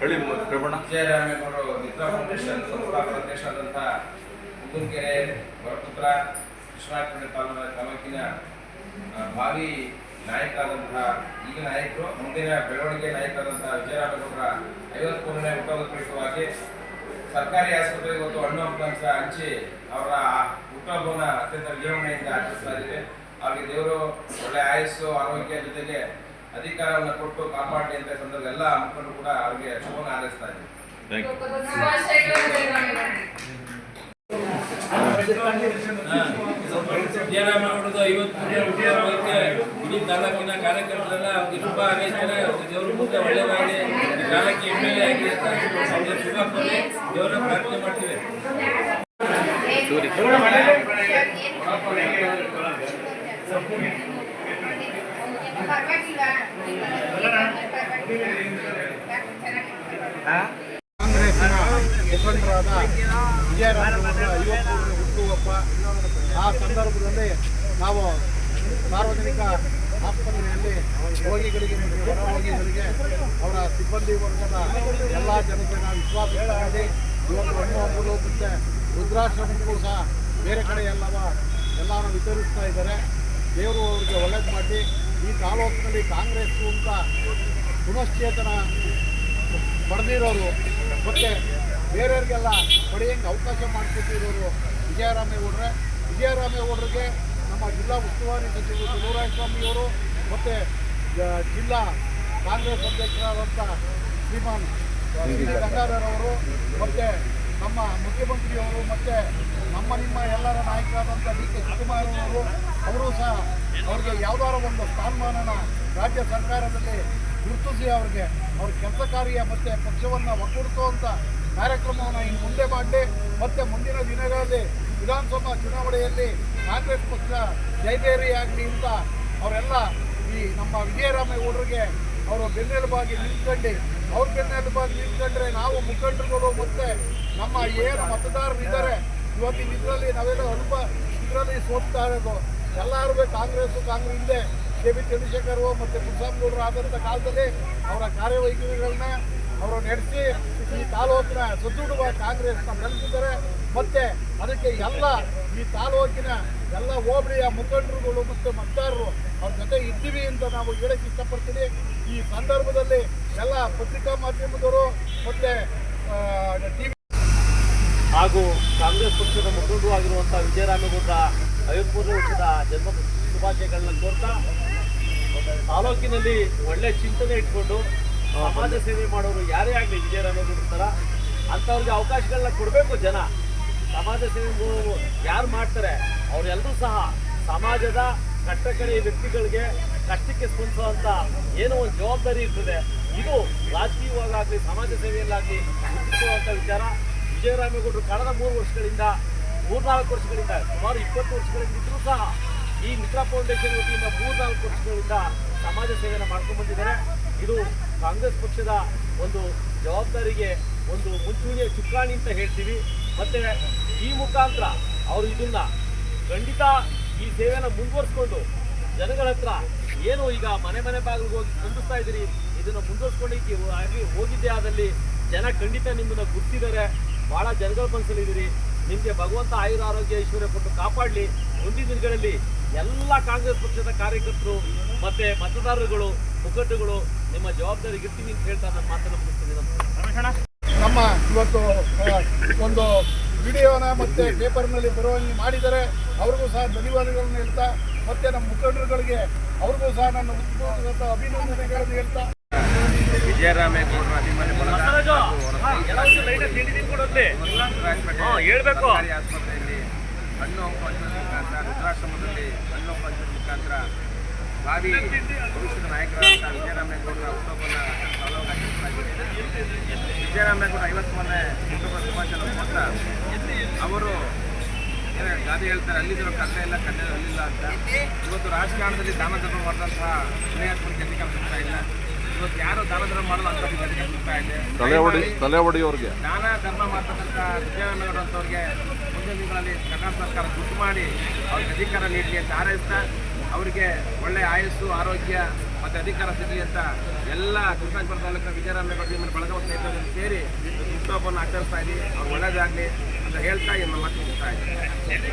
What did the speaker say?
ಹಳ್ಳಿ ಪ್ರಭಣ ವಿಜಯರಾಮೇಗೌಡರು ಮಿತ್ರ ಫೌಂಡೇಶನ್ ಸಂಸ್ಥಾಪಕ ಅಧ್ಯಕ್ಷರಾದಂಥ ಮುಗುಂಕೆರೆ ವರಪುತ್ರ ಕೃಷ್ಣಾಪಟ್ಟಣ ತಾಲೂಕಿನ ತಾಲೂಕಿನ ಭಾವಿ ನಾಯಕರಾದಂತಹ ಈಗ ನಾಯಕರು, ಮುಂದಿನ ಬೆಳವಣಿಗೆ ನಾಯಕರಾದಂತಹ ವಿಜಯರಾಮೇಗೌಡರ ಐವತ್ಮೂರನೇ ಹುಟ್ಟದ ಪ್ರಯುಕ್ತವಾಗಿ ಸರ್ಕಾರಿ ಆಸ್ಪತ್ರೆಗೆ ಇವತ್ತು ಹಣ್ಣು ಹಂಪಲಾಂಶ ಹಂಚಿ ಅವರ ಹುಟ್ಟುಹಬ್ಬವನ್ನು ಅತ್ಯಂತ ವಿಜೃಂಭಣೆಯಿಂದ ಆಚರಿಸ್ತಾ ಇದ್ದೀವಿ ಅವರಿಗೆ ದೇವರು ಒಳ್ಳೆ ಆಯಸ್ಸು, ಆರೋಗ್ಯ ಜೊತೆಗೆ ಅಧಿಕಾರವನ್ನು ಕೊಟ್ಟು ಕಾಪಾಡಲಿ ಅಂತ ಸಂದರ್ಭ ಎಲ್ಲ ಮುಖಂಡರು ಕೂಡ ಅವರಿಗೆ ಶುಭವನ್ನು ಹಾರೈಸ್ತಾ ಇದ್ದೀವಿ ಐವತ್ತು ಇಡೀ ತಾಲೂಕಿನ ಕಾರ್ಯಕರ್ತರೆಲ್ಲ ಅವ್ರಿಗೆ ಶುಭ ಹಾರೈಸ್ತಾರೆ. ಅವ್ರಿಗೆ ದೇವ್ರ ಮುಂದೆ ಒಳ್ಳೆಯದಾಗಿ ಕಾಲಕ್ಕೆ ಎಂ ಎಲ್ ಎ ಆಗಿ ಅಂತ ಶುಭ ಕೋರಿ ದೇವರ ಆ ಸಂದರ್ಭದಲ್ಲಿ ನಾವು ಸಾರ್ವಜನಿಕ ಆಸ್ಪತ್ರೆಯಲ್ಲಿ ರೋಗಿಗಳಿಗೆ ರೋಗಿಗಳಿಗೆ ಅವರ ಸಿಬ್ಬಂದಿ ವರ್ಗದ ಎಲ್ಲ ಜನತೆ ನಾವು ವಿಶ್ವಾಸ ಮಾಡಿ ಇವತ್ತು ಹಣ್ಣು ಹಂಪಲು ಮತ್ತು ಸಹ ಬೇರೆ ಕಡೆ ಎಲ್ಲವ ಎಲ್ಲವನ್ನು ವಿತರಿಸ್ತಾ ಇದ್ದಾರೆ. ದೇವರು ಅವರಿಗೆ ಒಳ್ಳೇದು ಮಾಡಿ ಈ ತಾಲೂಕಿನಲ್ಲಿ ಕಾಂಗ್ರೆಸ್ಸು ಅಂತ ಪುನಶ್ಚೇತನ ಪಡೆದಿರೋರು, ಮತ್ತು ಬೇರೆಯವ್ರಿಗೆಲ್ಲ ಪಡೆಯೋಂಗೆ ಅವಕಾಶ ಮಾಡಿಕೊಟ್ಟಿರೋರು ವಿಜಯರಾಮೇಗೌಡ್ರೆ. ವಿಜಯರಾಮೇಗೌಡರಿಗೆ ನಮ್ಮ ಜಿಲ್ಲಾ ಉಸ್ತುವಾರಿ ಸಚಿವರು ಗುರುರಾಯಸ್ವಾಮಿಯವರು ಮತ್ತು ಜಿಲ್ಲಾ ಕಾಂಗ್ರೆಸ್ ಅಧ್ಯಕ್ಷರಾದಂಥ ಶ್ರೀಮಾನ್ ಗಂಗಾಧರ್ ಅವರು, ಮತ್ತು ನಮ್ಮ ಮುಖ್ಯಮಂತ್ರಿಯವರು ಮತ್ತು ನಮ್ಮ ನಿಮ್ಮ ಎಲ್ಲರ ನಾಯಕರಾದಂಥ ಡಿ ಕೆ ಶಿವಕುಮಾರ್ ಅವರು ಅವರು ಸಹ ಅವ್ರಿಗೆ ಯಾವುದಾರ ಒಂದು ಸ್ಥಾನಮಾನನ ರಾಜ್ಯ ಸರ್ಕಾರದಲ್ಲಿ ಗುರುತಿಸಿ ಅವ್ರಿಗೆ ಅವ್ರ ಕೆಲಸ ಕಾರ್ಯ ಮತ್ತು ಪಕ್ಷವನ್ನು ಒಗ್ಗೂಡಿಸುವಂಥ ಕಾರ್ಯಕ್ರಮವನ್ನು ಇನ್ನು ಮುಂದೆ ಮಾಡಿ, ಮತ್ತು ಮುಂದಿನ ದಿನಗಳಲ್ಲಿ ವಿಧಾನಸಭಾ ಚುನಾವಣೆಯಲ್ಲಿ ಕಾಂಗ್ರೆಸ್ ಪಕ್ಷ ಜಯಬೇರಿಯಾಗಲಿ ಅಂತ ಅವರೆಲ್ಲ ಈ ನಮ್ಮ ವಿಜಯರಾಮೇಗೌಡರಿಗೆ ಅವರು ಬೆನ್ನೆಲುಬಾಗಿ ನಿಂತ್ಕೊಂಡು, ಅವ್ರ ಬೆನ್ನೆಲುಬಾಗಿ ನಿಂತ್ಕೊಂಡ್ರೆ ನಾವು ಮುಖಂಡರುಗಳು ಮತ್ತೆ ನಮ್ಮ ಏನು ಮತದಾರರಿದ್ದಾರೆ ಇವತ್ತಿನ ಇದರಲ್ಲಿ ನಾವೆಲ್ಲ ಅನುಭವ ಇದರಲ್ಲಿ ಸೋಲ್ತಾ ಇರೋದು. ಎಲ್ಲರೂ ಕಾಂಗ್ರೆಸ್ ಕಾಂಗ್ರೆಸ್ ಹಿಂದೆ. ಕೆ. ಬಿ. ಚಂದ್ರಶೇಖರ್ ಮತ್ತು ಕುಸಾಮ್ಗೌಡರು ಆದಂಥ ಕಾಲದಲ್ಲಿ ಅವರ ಕಾರ್ಯವೈಖರಿಗಳನ್ನ ಅವರು ನಡೆಸಿ ಈ ತಾಲೂಕಿನ ಸದೃಢವ ಕಾಂಗ್ರೆಸ್ನ ಬೆಳೆಸಿದ್ದಾರೆ ಮತ್ತೆ ಅದಕ್ಕೆ ಎಲ್ಲ ಈ ತಾಲೂಕಿನ ಎಲ್ಲ ಹೋಬಳಿಯ ಮುಖಂಡರುಗಳು ಮತ್ತು ಮತದಾರರು ಅವ್ರ ಜೊತೆ ಇದ್ದೀವಿ ಅಂತ ನಾವು ಹೇಳಕ್ಕೆ ಇಷ್ಟಪಡ್ತೀನಿ. ಈ ಸಂದರ್ಭದಲ್ಲಿ ಎಲ್ಲ ಪತ್ರಿಕಾ ಮಾಧ್ಯಮದವರು ಮತ್ತೆ ಟಿ ಹಾಗೂ ಕಾಂಗ್ರೆಸ್ ಪಕ್ಷದ ಮುಖಂಡರು ಆಗಿರುವಂಥ ವಿಜಯರಾಮೇಗೌಡರ ಐವತ್ಮೂರನೇ ವರ್ಷದ ಜನ್ಮ ಶುಭಾಶಯಗಳನ್ನ ಕೋರ್ತಾ, ತಾಲೂಕಿನಲ್ಲಿ ಒಳ್ಳೆ ಚಿಂತನೆ ಇಟ್ಕೊಂಡು ಸಮಾಜ ಸೇವೆ ಮಾಡೋರು ಯಾರೇ ಆಗಲಿ ವಿಜಯರಾಮ ಥರ ಅಂಥವ್ರಿಗೆ ಅವಕಾಶಗಳನ್ನ ಕೊಡಬೇಕು ಜನ. ಸಮಾಜ ಸೇವೆ ಯಾರು ಮಾಡ್ತಾರೆ ಅವರೆಲ್ಲರೂ ಸಹ ಸಮಾಜದ ಕಟ್ಟಕಡೆಯ ವ್ಯಕ್ತಿಗಳಿಗೆ ಕಷ್ಟಕ್ಕೆ ಸ್ಪಂದಿಸುವಂಥ ಏನೋ ಒಂದು ಜವಾಬ್ದಾರಿ ಇರ್ತದೆ. ಇದು ರಾಜಕೀಯವಾಗಲಿ ಸಮಾಜ ಸೇವೆಯಲ್ಲಾಗಲಿ ಗುರುತಿಸುವಂಥ ವಿಚಾರ. ವಿಜಯರಾಮೇಗೌಡರು ಕಳೆದ ಮೂರು ವರ್ಷಗಳಿಂದ, ಮೂರ್ನಾಲ್ಕು ವರ್ಷಗಳಿಂದ, ಸುಮಾರು ಇಪ್ಪತ್ತು ವರ್ಷಗಳಿಂದ ಇದ್ರೂ ಸಹ ಈ ಮಿತ್ರ ಫೌಂಡೇಶನ್ ವತಿಯಿಂದ ಮೂರ್ನಾಲ್ಕು ವರ್ಷಗಳಿಂದ ಸಮಾಜ ಸೇವೆಯನ್ನು ಮಾಡ್ಕೊಂಡು ಬಂದಿದ್ದಾರೆ. ಇದು ಕಾಂಗ್ರೆಸ್ ಪಕ್ಷದ ಒಂದು ಜವಾಬ್ದಾರಿಗೆ ಒಂದು ಮುಂಚೂಣಿಯ ಚುಕ್ಕಾಣಿ ಅಂತ ಹೇಳ್ತೀವಿ. ಮತ್ತೆ ಈ ಮುಖಾಂತರ ಅವರು ಇದನ್ನ ಖಂಡಿತ ಈ ಸೇವೆಯನ್ನು ಮುಂದುವರಿಸ್ಕೊಂಡು ಜನಗಳ ಹತ್ರ ಏನು ಈಗ ಮನೆ ಮನೆ ಬಾಗಿಲಿಗೆ ಹೋಗಿ ಸ್ಪಂದಿಸ್ತಾ ಇದ್ದೀರಿ, ಇದನ್ನು ಮುಂದುವರಿಸ್ಕೊಂಡು ಆಗಿ ಹೋಗಿದ್ದೆ ಆದಲ್ಲಿ ಜನ ಖಂಡಿತ ನಿಮ್ಮನ್ನು ಗುರುತಿದ್ದಾರೆ ಬಹಳ ಜನಗಳ ಮನಸ್ಸಲ್ಲಿದ್ದೀರಿ. ನಿಮಗೆ ಭಗವಂತ ಆಯುರ ಆರೋಗ್ಯ ಐಶ್ವರ್ಯ ಕೊಟ್ಟು ಕಾಪಾಡಲಿ. ಮುಂದಿನ ದಿನಗಳಲ್ಲಿ ಎಲ್ಲ ಕಾಂಗ್ರೆಸ್ ಪಕ್ಷದ ಕಾರ್ಯಕರ್ತರು ಮತ್ತೆ ಮತದಾರರುಗಳು ಮುಖಂಡರುಗಳು ನಿಮ್ಮ ಜವಾಬ್ದಾರಿಗೆ ಇರ್ತೀನಿ ಅಂತ ಹೇಳ್ತಾ ನನ್ನ ಮಾತನ್ನು ಮುಗಿಸ್ತೀನಿ. ನಮ್ಮ ಇವತ್ತು ಒಂದು ವಿಡಿಯೋನ ಮತ್ತೆ ಪೇಪರ್ನಲ್ಲಿ ಬರುವಂಗೆ ಮಾಡಿದರೆ ಅವ್ರಿಗೂ ಸಹ ಧನ್ಯವಾದಗಳನ್ನು ಹೇಳ್ತಾ ಮತ್ತೆ ನಮ್ಮ ಮುಖಂಡರುಗಳಿಗೆ ಅವ್ರಿಗೂ ಸಹ ನನ್ನ ಉತ್ಪೂರ್ವಕ ಅಭಿನಂದನೆಗಳನ್ನು ಹೇಳ್ತಾ. ವಿಜಯರಾಮೇಗೌಡರ ಹೇಳ್ಬೇಕು. ಹಣ್ಣು ಹಂಚುವ ಮುಖಾಂತರ ರುದ್ರಾಶ್ರಮದಲ್ಲಿ ಹಣ್ಣು ಹಂಚುವ ಮುಖಾಂತರ ಭಾವಿ ಭವಿಷ್ಯದ ನಾಯಕರಾದಂಥ ವಿಜಯರಾಮೇಗೌಡರ ಹುಟ್ಟುಹಬ್ಬವನ್ನು ವಿಜಯರಾಮೇಗೌಡ ಐವತ್ತು ಐವತ್ತೊಂದನೇ ಹುಟ್ಟುಹಬ್ಬ ಶುಭಾಶಯ ಕೊಟ್ಟ ಅವರು ಏನೇ ಗಾದೆ ಹೇಳ್ತಾರೆ ಅಲ್ಲಿದ್ದರೂ ಕನ್ನಡ ಇಲ್ಲ ಕನ್ನಡ ಅಲ್ಲಿಲ್ಲ ಅಂತ. ಇವತ್ತು ರಾಜಕಾರಣದಲ್ಲಿ ದಾನ ಧರ್ಮ ಮಾಡಿದಂತಹ ಪುಣ್ಯಾತ್ಮರಿಗೆ ಅಧಿಕಾರ ಸಿಗ್ತಾ ಇಲ್ಲ ಇವತ್ತು ಯಾರು ದಾನ ಧರ್ಮ ಮಾಡಲ್ಲ ಅಂತ ಅಧಿಕಾರ ಸಿಗ್ತಾ ಹೊಡಿ ದಾನ ಧರ್ಮ ಮಾಡ್ತಕ್ಕಂಥ ವಿಜಯರಾಮೇಗೌಡ ಅಂತವ್ರಿಗೆ ಮುಂದಿನ ದಿನಗಳಲ್ಲಿ ಕರ್ನಾಟಕ ಸರ್ಕಾರ ಗುರುತು ಮಾಡಿ ಅವ್ರಿಗೆ ಅಧಿಕಾರ ನೀಡಲಿ ಅಂತ ಹಾರೈಸ್ತಾ ಅವರಿಗೆ ಒಳ್ಳೆ ಆಯಸ್ಸು, ಆರೋಗ್ಯ ಮತ್ತು ಅಧಿಕಾರ ಸಿಗಲಿ ಅಂತ ಎಲ್ಲ ಕೃಷ್ಣಾಜಪುರ ತಾಲೂಕಿನ ವಿಜಯರಾಮ ಬಗ್ಗೆ ಬಳಗ ಸ್ನೇಹಿತರು ಸೇರಿ ಹುಟ್ಟುಹಬ್ಬವನ್ನು ಆಚರಿಸ್ತಾ ಇದ್ದೀವಿ. ಅವ್ರು ಒಳ್ಳೆಯದಾಗಲಿ ಅಂತ ಹೇಳ್ತಾ ಈ ತಿಳಿಸ್ತಾ ಇದ್ದೀವಿ